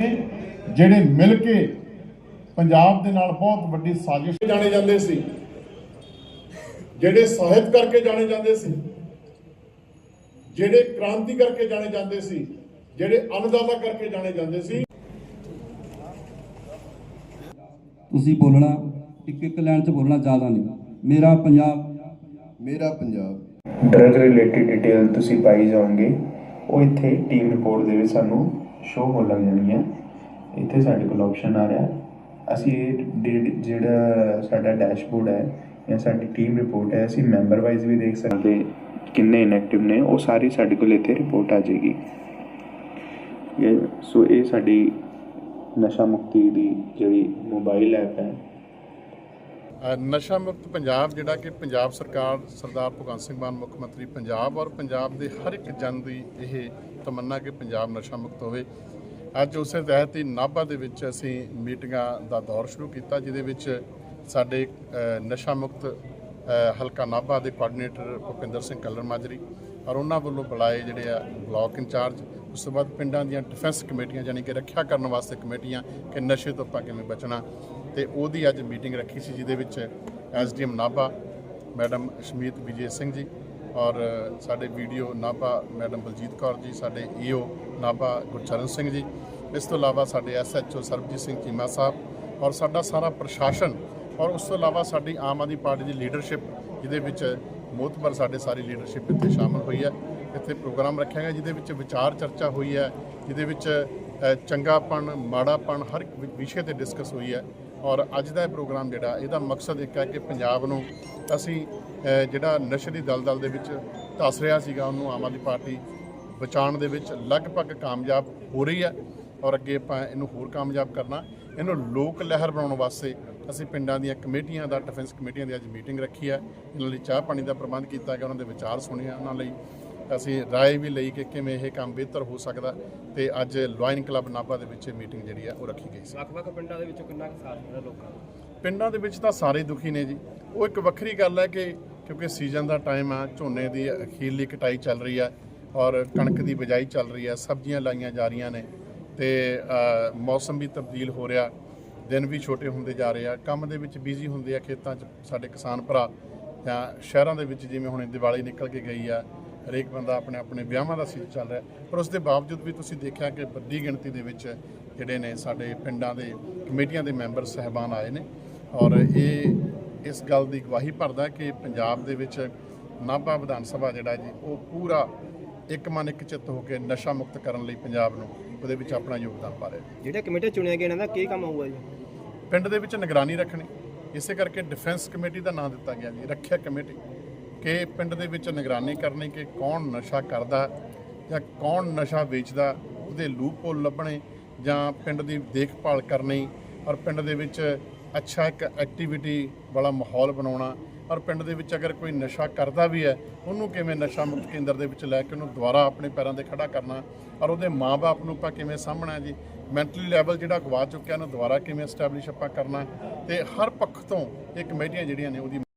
ਜਿਹੜੇ ਮਿਲ ਕੇ ਪੰਜਾਬ ਦੇ ਨਾਲ ਬਹੁਤ ਵੱਡੀ ਸਾਜ਼ਿਸ਼ ਜਾਣੇ ਜਾਂਦੇ ਸੀ ਜਿਹੜੇ ਸਾਹਿਤ ਕਰਕੇ ਜਾਣੇ ਜਾਂਦੇ ਸੀ ਜਿਹੜੇ ਕ੍ਰਾਂਤੀ ਕਰਕੇ ਜਾਣੇ ਜਾਂਦੇ ਸੀ ਜਿਹੜੇ ਅੰਨਦਾਤਾ ਕਰਕੇ ਜਾਣੇ ਜਾਂਦੇ ਸੀ। ਤੁਸੀਂ ਬੋਲਣਾ ਇੱਕ ਇੱਕ ਲਾਈਨ 'ਚ ਬੋਲਣਾ ਜ਼ਿਆਦਾ ਨਹੀਂ। ਮੇਰਾ ਪੰਜਾਬ। ਮੇਰਾ ਪੰਜਾਬ। ਡਰਗ ਰਿਲੇਟਡ ਡਿਟੇਲ ਤੁਸੀਂ ਪਾਈ ਜਾਓਗੇ ਉਹ ਇੱਥੇ ਟੀਮ ਰਿਪੋਰਟ ਦੇ ਵਿੱਚ ਸਾਨੂੰ। ਸ਼ੋ ਹੋ ਲੱਗ ਜਾਣੀ ਹੈ। ਇੱਥੇ ਸਾਡੇ ਕੋਲ ਆਪਸ਼ਨ ਆ ਰਿਹਾ। ਅਸੀਂ ਇਹ ਡੇ- ਜਿਹੜਾ ਸਾਡਾ ਡੈਸ਼ਬੋਰਡ ਹੈ ਜਾਂ ਸਾਡੀ ਟੀਮ ਰਿਪੋਰਟ ਹੈ, ਅਸੀਂ ਮੈਂਬਰ ਵਾਈਜ਼ ਵੀ ਦੇਖ ਸਕਦੇ ਕਿੰਨੇ ਇਨਐਕਟਿਵ ਨੇ। ਉਹ ਸਾਰੀ ਸਾਡੇ ਕੋਲ ਇੱਥੇ ਰਿਪੋਰਟ ਆ ਜਾਏਗੀ। ਸੋ ਇਹ ਸਾਡੀ ਨਸ਼ਾ ਮੁਕਤੀ ਦੀ ਜਿਹੜੀ ਮੋਬਾਈਲ ਐਪ ਹੈ ਨਸ਼ਾ ਮੁਕਤ ਪੰਜਾਬ, ਜਿਹੜਾ ਕਿ ਪੰਜਾਬ ਸਰਕਾਰ, ਸਰਦਾਰ ਭਗਵੰਤ ਸਿੰਘ ਮਾਨ, ਮੁੱਖ ਮੰਤਰੀ ਪੰਜਾਬ ਔਰ ਪੰਜਾਬ ਦੇ ਹਰ ਇੱਕ ਜਨ ਦੀ ਇਹ ਤਮੰਨਾ ਕਿ ਪੰਜਾਬ ਨਸ਼ਾ ਮੁਕਤ ਹੋਵੇ। ਅੱਜ ਉਸੇ ਤਹਿਤ ਹੀ ਨਾਭਾ ਦੇ ਵਿੱਚ ਅਸੀਂ ਮੀਟਿੰਗਾਂ ਦਾ ਦੌਰ ਸ਼ੁਰੂ ਕੀਤਾ, ਜਿਹਦੇ ਵਿੱਚ ਸਾਡੇ ਨਸ਼ਾ ਮੁਕਤ ਹਲਕਾ ਨਾਭਾ ਦੇ ਕੋਆਰਡੀਨੇਟਰ ਭੁਪਿੰਦਰ ਸਿੰਘ ਕੱਲਰ ਮਾਜਰੀ ਔਰ ਉਹਨਾਂ ਵੱਲੋਂ ਬੁਲਾਏ ਜਿਹੜੇ ਆ ਬਲਾਕ ਇੰਚਾਰਜ, ਉਸ ਤੋਂ ਬਾਅਦ ਪਿੰਡਾਂ ਦੀਆਂ ਡਿਫੈਂਸ ਕਮੇਟੀਆਂ ਯਾਨੀ ਕਿ ਰੱਖਿਆ ਕਰਨ ਵਾਸਤੇ ਕਮੇਟੀਆਂ ਕਿ ਨਸ਼ੇ ਤੋਂ ਆਪਾਂ ਕਿਵੇਂ ਬਚਣਾ। ਤੇ ਉਹਦੀ ਅੱਜ ਮੀਟਿੰਗ ਰੱਖੀ ਸੀ, ਜਿਹਦੇ ਵਿੱਚ ਐਸਡੀਐਮ ਨਾਭਾ, ਮੈਡਮ ਸ਼ਮੀਤ ਵਿਜੇ ਸਿੰਘ ਜੀ ਔਰ ਸਾਡੇ ਵੀਡੀਓ ਨਾਭਾ ਮੈਡਮ ਬਲਜੀਤ ਕੌਰ ਜੀ, ਸਾਡੇ ਈਓ ਨਾਭਾ ਗੁਰਚਰਨ ਸਿੰਘ ਜੀ। ਇਸ ਤੋਂ ਇਲਾਵਾ ਸਾਡੇ ਐਸਐਚਓ ਸਰਬਜੀਤ ਸਿੰਘ ਚੀਮਾ ਸਾਹਿਬ ਔਰ ਸਾਡਾ ਸਾਰਾ ਪ੍ਰਸ਼ਾਸਨ ਔਰ ਉਸ ਤੋਂ ਇਲਾਵਾ ਸਾਡੀ ਆਮ ਆਦਮੀ ਪਾਰਟੀ ਦੀ ਲੀਡਰਸ਼ਿਪ, ਜਿਹਦੇ ਵਿੱਚ ਮੋਤਬਰ ਸਾਡੇ ਸਾਰੀ ਲੀਡਰਸ਼ਿਪ ਇੱਥੇ ਸ਼ਾਮਲ ਹੋਈ ਹੈ। ਇੱਥੇ ਪ੍ਰੋਗਰਾਮ ਰੱਖਿਆ ਗਿਆ, ਜਿਹਦੇ ਵਿੱਚ ਵਿਚਾਰ ਚਰਚਾ ਹੋਈ ਹੈ, ਜਿਹਦੇ ਵਿੱਚ ਚੰਗਾਪਣ, ਮਾੜਾਪਣ ਹਰ ਇੱਕ ਵਿਸ਼ੇ ਤੇ ਡਿਸਕਸ ਹੋਈ ਹੈ। ਔਰ ਅੱਜ ਦਾ ਇਹ ਪ੍ਰੋਗਰਾਮ ਜਿਹੜਾ, ਇਹਦਾ ਮਕਸਦ ਇੱਕ ਹੈ ਕਿ ਪੰਜਾਬ ਨੂੰ ਅਸੀਂ ਜਿਹੜਾ ਨਸ਼ੇ ਦੀ ਦਲਦਲ ਦੇ ਵਿੱਚ ਧੱਸ ਰਿਹਾ ਸੀਗਾ, ਉਹਨੂੰ ਆਮ ਆਦਮੀ ਪਾਰਟੀ ਬਚਾਉਣ ਦੇ ਵਿੱਚ ਲਗਭਗ ਕਾਮਯਾਬ ਹੋ ਰਹੀ ਹੈ ਔਰ ਅੱਗੇ ਆਪਾਂ ਇਹਨੂੰ ਹੋਰ ਕਾਮਯਾਬ ਕਰਨਾ। ਇਹਨੂੰ ਲੋਕ ਲਹਿਰ ਬਣਾਉਣ ਵਾਸਤੇ ਅਸੀਂ ਪਿੰਡਾਂ ਦੀਆਂ ਕਮੇਟੀਆਂ ਦਾ ਡਿਫੈਂਸ ਕਮੇਟੀਆਂ ਦੀ ਅੱਜ ਮੀਟਿੰਗ ਰੱਖੀ ਹੈ। ਇਹਨਾਂ ਲਈ ਚਾਹ ਪਾਣੀ ਦਾ ਪ੍ਰਬੰਧ ਕੀਤਾ ਗਿਆ, ਉਹਨਾਂ ਦੇ ਵਿਚਾਰ ਸੁਣੇ ਉਹਨਾਂ ਲਈ ਅਸੀਂ ਰਾਏ ਵੀ ਲਈ ਕਿ ਕਿਵੇਂ ਇਹ ਕੰਮ ਬਿਹਤਰ ਹੋ ਸਕਦਾ ਤੇ ਅੱਜ ਲਾਇਨ ਕਲੱਬ ਨਾਭਾ ਦੇ ਵਿੱਚ ਇਹ ਮੀਟਿੰਗ ਜਿਹੜੀ ਆ ਉਹ ਰੱਖੀ ਗਈ ਸੀ। ਵੱਖ-ਵੱਖ ਪਿੰਡਾਂ ਦੇ ਵਿੱਚੋਂ ਕਿੰਨਾ ਕੁ ਸਾਥ ਮਿਲਿਆ ਲੋਕਾਂ ਦਾ ਪਿੰਡਾਂ ਦੇ ਵਿੱਚ ਤਾਂ ਸਾਰੇ ਦੁਖੀ ਨੇ ਜੀ। ਉਹ ਇੱਕ ਵੱਖਰੀ ਗੱਲ ਹੈ ਕਿ ਕਿਉਂਕਿ ਸੀਜ਼ਨ ਦਾ ਟਾਈਮ ਆ ਝੋਨੇ ਦੀ ਅਖੀਰਲੀ ਕਟਾਈ ਚੱਲ ਰਹੀ ਹੈ ਔਰ ਕਣਕ ਦੀ ਬਿਜਾਈ ਚੱਲ ਰਹੀ ਹੈ ਸਬਜ਼ੀਆਂ ਲਾਈਆਂ ਜਾ ਰਹੀਆਂ ਨੇ ਤੇ ਮੌਸਮ ਵੀ ਤਬਦੀਲ ਹੋ ਰਿਹਾ। ਦਿਨ ਵੀ ਛੋਟੇ ਹੁੰਦੇ ਜਾ ਰਹੇ ਆ। ਕੰਮ ਦੇ ਵਿੱਚ ਬਿਜ਼ੀ ਹੁੰਦੇ ਆ ਖੇਤਾਂ 'ਚ ਸਾਡੇ ਕਿਸਾਨ ਭਰਾ ਜਾਂ ਸ਼ਹਿਰਾਂ ਦੇ ਵਿੱਚ ਜਿਵੇਂ ਹੁਣ ਦੀਵਾਲੀ ਨਿਕਲ ਕੇ ਗਈ ਆ ਹਰੇਕ ਬੰਦਾ ਆਪਣੇ ਆਪਣੇ ਵਿਆਹਾਂ ਦਾ ਸੀਜ਼ਨ ਚੱਲ ਰਿਹਾ ਪਰ ਉਸ ਦੇ ਬਾਵਜੂਦ ਵੀ ਤੁਸੀਂ ਦੇਖਿਆ ਕਿ ਵੱਡੀ ਗਿਣਤੀ ਦੇ ਵਿੱਚ ਜਿਹੜੇ ਨੇ ਸਾਡੇ ਪਿੰਡਾਂ ਦੇ ਕਮੇਟੀਆਂ ਦੇ ਮੈਂਬਰ ਸਹਿਬਾਨ ਆਏ ਨੇ। ਔਰ ਇਹ ਇਸ ਗੱਲ ਦੀ ਗਵਾਹੀ ਭਰਦਾ ਕਿ ਪੰਜਾਬ ਦੇ ਵਿੱਚ ਨਾਭਾ ਵਿਧਾਨ ਸਭਾ ਜਿਹੜਾ ਜੀ ਉਹ ਪੂਰਾ ਇੱਕ ਮਨ ਇੱਕ ਚਿੱਤ ਹੋ ਕੇ ਨਸ਼ਾ ਮੁਕਤ ਕਰਨ ਲਈ ਪੰਜਾਬ ਨੂੰ ਉਹਦੇ ਵਿੱਚ ਆਪਣਾ ਯੋਗਦਾਨ ਪਾ ਰਿਹਾ ਜਿਹੜੇ ਕਮੇਟੀ ਚੁਣਿਆ ਗਿਆ ਇਹਨਾਂ ਦਾ ਕੀ ਕੰਮ ਹੋਊਗਾ ਜੀ? ਪਿੰਡ ਦੇ ਵਿੱਚ ਨਿਗਰਾਨੀ ਰੱਖਣੀ। ਇਸੇ ਕਰਕੇ ਡਿਫੈਂਸ ਕਮੇਟੀ ਦਾ ਨਾਮ ਦਿੱਤਾ ਗਿਆ ਜੀ ਰੱਖਿਆ ਕਮੇਟੀ। ਕਿ ਪਿੰਡ ਦੇ ਵਿੱਚ ਨਿਗਰਾਨੀ ਕਰਨੀ ਕਿ ਕੌਣ ਨਸ਼ਾ ਕਰਦਾ ਜਾਂ ਕੌਣ ਨਸ਼ਾ ਵੇਚਦਾ, ਉਹਦੇ ਲੂਪਹੋਲ ਲੱਭਣੇ ਜਾਂ ਪਿੰਡ ਦੀ ਦੇਖਭਾਲ ਕਰਨੀ ਔਰ ਪਿੰਡ ਦੇ ਵਿੱਚ ਅੱਛਾ ਇੱਕ ਐਕਟੀਵਿਟੀ ਵਾਲਾ ਮਾਹੌਲ ਬਣਾਉਣਾ ਔਰ ਪਿੰਡ ਦੇ ਵਿੱਚ ਅਗਰ ਕੋਈ ਨਸ਼ਾ ਕਰਦਾ ਵੀ ਹੈ, ਉਹਨੂੰ ਕਿਵੇਂ ਨਸ਼ਾ ਮੁਕਤ ਕੇਂਦਰ ਦੇ ਵਿੱਚ ਲੈ ਕੇ ਉਹਨੂੰ ਦੁਬਾਰਾ ਆਪਣੇ ਪੈਰਾਂ ਤੇ ਖੜਾ ਕਰਨਾ ਔਰ ਉਹਦੇ ਮਾਪੇ ਨੂੰ ਆਪਾਂ ਕਿਵੇਂ ਸਾਹਮਣਾ ਜੀ ਮੈਂਟਲੀ ਲੈਵਲ ਜਿਹੜਾ ਗਵਾ ਚੁੱਕਿਆ ਉਹਨੂੰ ਦੁਬਾਰਾ ਕਿਵੇਂ ਐਸਟੈਬਲਿਸ਼ ਆਪਾਂ ਕਰਨਾ ਤੇ ਹਰ ਪੱਖ ਤੋਂ ਇਹ ਕਮੇਟੀਆਂ ਜਿਹੜੀਆਂ ਨੇ ਉਹਦੀ